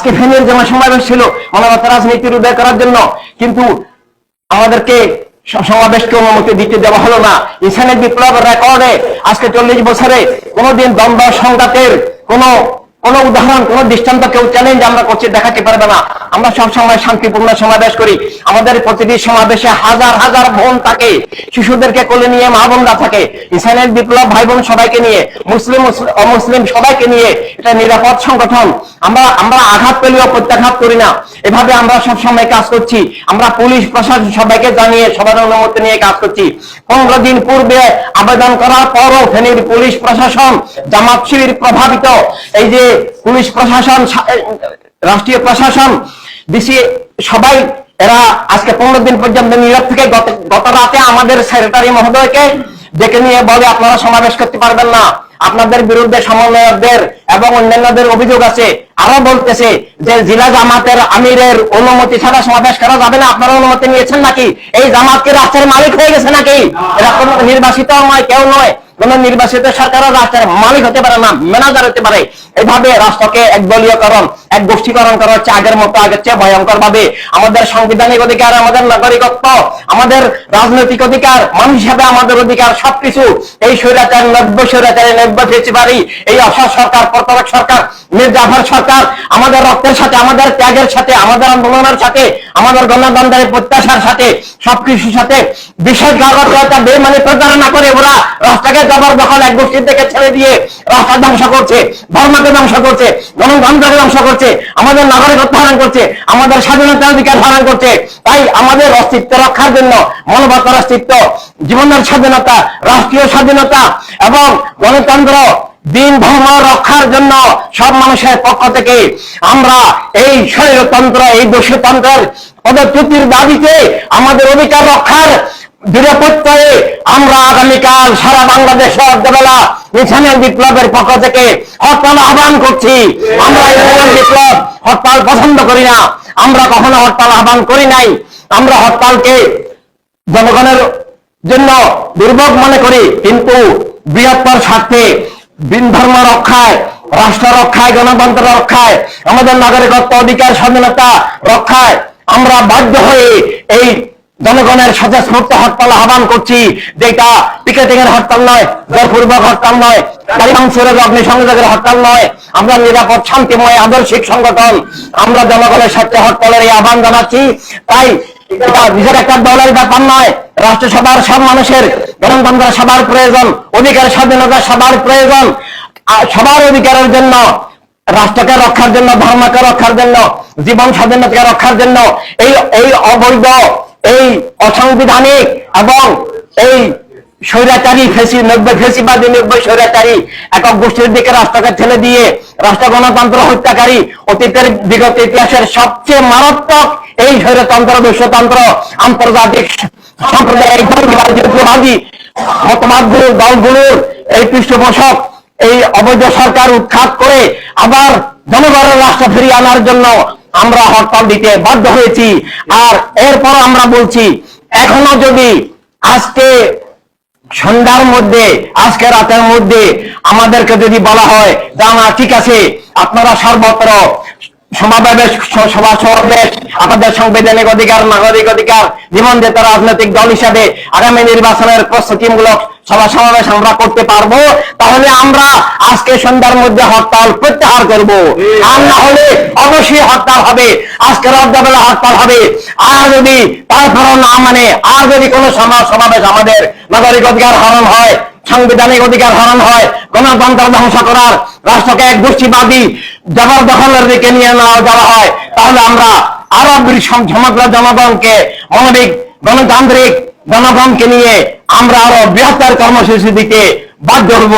আজকে ফেনীর যেমন সমাবেশ ছিল, অনাগত রাজনীতির উদয় করার জন্য, কিন্তু আমাদেরকে সমাবেশকে অনুমতি দিতে দেওয়া হলো না। ইসানের বিপ্লব রেকর্ডে আজকে চল্লিশ বছরে কোনোদিন দ্বন্দ্ব, সংঘাতের কোন কোন উদাহরণ, কোন দৃষ্টান্ত কেউ চ্যালেঞ্জ আমরা করছি, দেখাতে পারবে না। আমরা সবসময় শান্তিপূর্ণ সমাবেশ করি। আমাদের প্রতিটি সমাবেশে হাজার হাজার বোন থাকে, শিশুদেরকে কোলে নিয়ে মা বোনরা থাকে ইসানের বিপ্লব ভাই বোন সবাইকে নিয়ে, মুসলিম- অমুসলিম সবাইকে নিয়ে এটা নিরাপদ সংগঠন। আমরা আমরা আঘাত পেলেও প্রত্যাঘাত করি না। এভাবে আমরা সব সময় কাজ করছি। আমরা পুলিশ প্রশাসন সবাইকে জানিয়ে, সবার অনুমতি নিয়ে কাজ করছি। পনেরো দিন পূর্বে আবেদন করার পরও ফেনীর পুলিশ প্রশাসন জামাত শিবির প্রভাবিত। এই যে পুলিশ প্রশাসন রাষ্ট্রীয় প্রশাসন ডিসি সবাই, এরা আজকে পনেরো দিন পর্যন্ত নীরব থেকে গত রাতে আমাদের সেক্রেটারি মহোদয়কে ডেকে নিয়ে বলে, আপনারা সমাবেশ করতে পারবেন না। আপনাদের বিরুদ্ধে সমন্বয়কদের এবং অন্যান্যদের অভিযোগ আছে। আরও বলতেছে যে, জেলা জামাতের আমিরের অনুমতি ছাড়া সমাবেশ করা যাবে না। আপনারা অনুমতি নিয়েছেন নাকি? এই জামাতকে রাষ্ট্রের মালিক হয়ে গেছে নাকি? এরা কোনো নির্বাচিত নয়, কেউ নয়। কোন নির্বাচিত সরকারও রাষ্ট্রের মালিক হতে পারে না ম্যানেজার হতে পারে। এইভাবে রাষ্ট্রকে এক দলীয়করণ এক গোষ্ঠীকরণ করা হচ্ছে আগের মতো, আগের চেয়ে ভয়ঙ্কর ভাবে আমাদের সাংবিধানিক অধিকার, আমাদের নাগরিকত্ব, আমাদের রাজনৈতিক অধিকার, মানুষ হিসাবে আমাদের অধিকার, সবকিছু এই স্বৈরাচার, নব্য স্বৈরাচারের নব্য পারি এই অসৎ সরকার, প্রতারক সরকার মির্জাফর সরকার, আমাদের রক্তের সাথে, আমাদের ত্যাগের সাথে, আমাদের আন্দোলনের সাথে, আমাদের গণতন্ত্রের প্রত্যাশার সাথে, সবকিছুর সাথে বিশেষ নাগরিকতা বেমানি প্রচারণা করে ওরা রাষ্ট্রকে জবরদখল এক গোষ্ঠীর থেকে ছেড়ে দিয়ে রাষ্ট্র ধ্বংস করছে, ধর্মকে ধ্বংস করছে, গণতন্ত্রকে ধ্বংস করছে, আমাদের নাগরিকত্ব হরণ করছে, আমাদের স্বাধীনতার অধিকার হরণ করছে। তাই আমাদের অস্তিত্ব রক্ষার জন্য মানবতার অস্তিত্ব, জীবনের স্বাধীনতা, রাষ্ট্রীয় স্বাধীনতা এবং গণতন্ত্র দিন ধর্ম রক্ষার জন্য সব মানুষের পক্ষ থেকে আমরা এই শরীরতন্ত্র এই দোষতন্ত্রের পদচ্যুতির দাবিতে আমাদের অধিকার রক্ষার প্রত্যয়ে আমরা আগামীকাল সারা বাংলাদেশ রাজ্যবেলা মিশনের বিপ্লবের পক্ষ থেকে হরতাল আহ্বান করছি। আমরা বিপ্লব হরতাল পছন্দ করি না। আমরা কখনো হরতাল আহ্বান করি নাই। আমরা হরতালকে জনগণের জন্য দুর্ভোগ মনে করি, কিন্তু বৃহত্তর স্বার্থে দিন ধর্ম রক্ষায়, রাষ্ট্র রক্ষায়, গণতন্ত্র রক্ষায়, আমাদের নাগরিকত্ব অধিকার স্বাধীনতা রক্ষায় আমরা বাধ্য হয়ে এই জনগণের সাথে স্বতঃস্ফূর্ত হরতাল আহ্বান করছি, যেটা পিকেটিং এর হরতাল নয়, জোরপূর্বক হরতাল নয় কালিমাংসুরের অগ্নিসংযোগের হরতাল নয়। আমরা নিরাপদ, শান্তিময়, আদর্শিক সংগঠন। আমরা জনগণের স্বার্থে হরতালের এই আহ্বান জানাচ্ছি। তাই নিজের একটা দলের ব্যাপার নয়, রাষ্ট্রসভার সব মানুষের গণতন্ত্র সবার প্রয়োজন, অধিকার স্বাধীনতা সবার প্রয়োজন। সবার অধিকারের জন্য, রাষ্ট্রকে রক্ষার জন্য, ধর্মকে রক্ষার জন্য, জীবন স্বাধীনতাকে রক্ষার জন্য, এই এই অবৈধ এই অসাংবিধানিক এবং এই স্বৈরাচারী ফেসি নব্বই ফেসিবাদী নব্বই স্বৈরাচারী একক গোষ্ঠীর দিকে রাষ্ট্রকে ঠেলে দিয়ে রাষ্ট্র গণতন্ত্র হত্যাকারী অতীতের বিগত ইতিহাসের সবচেয়ে মারাত্মক এই স্বৈরতন্ত্র, বিশ্বতন্ত্র, আন্তর্জাতিক সাম্প্রদায়িক ধর্মবাদী মতবাদগুলো দলগুলোর এই পৃষ্ঠপোষক, এই অবৈধ সরকার উৎখাত করে আবার জনগণের রাষ্ট্র ফিরিয়ে আনার জন্য আমরা হরতাল দিতে বাধ্য হয়েছি। আর এরপর আমরা বলছি, এখনও যদি আজকে সন্ধ্যার মধ্যে, আজকে রাতের মধ্যে আমাদেরকে যদি বলা হয় যে না, ঠিক আছে, আপনারা সর্বত্র সমাবেশ, সভা সমাবেশ, আপনাদের সাংবিধানিক অধিকার, নাগরিক অধিকার জীবন রাজনৈতিক দল হিসাবে আগামী নির্বাচনের প্রস্তুতিমূলক সভা সমাবেশ আমরা করতে পারব। তাহলে আমরা আজকে সন্ধ্যার মধ্যে হরতাল প্রত্যাহার করব। আর না হলে অবশ্যই হরতাল হবে। আজকে রাজ্যবেলা হরতাল হবে। আর যদি তারপরও না মানে আর যদি কোনো সমাজ সমাবেশ আমাদের নাগরিক অধিকার হরণ হয় সাংবিধানিক অধিকার হরণ হয় গণতন্ত্র ধ্বংস করার রাষ্ট্রকে এক গোষ্ঠীবাদী জবরদখলের দিকে নিয়ে নেওয়া যাওয়া হয় তাহলে আমরা আরও বৃষ- সমগ্র জনগণকে মানবিক গণতান্ত্রিক জনগণকে নিয়ে আমরা আরও বৃহত্তর কর্মসূচি দিকে বাধ্য হব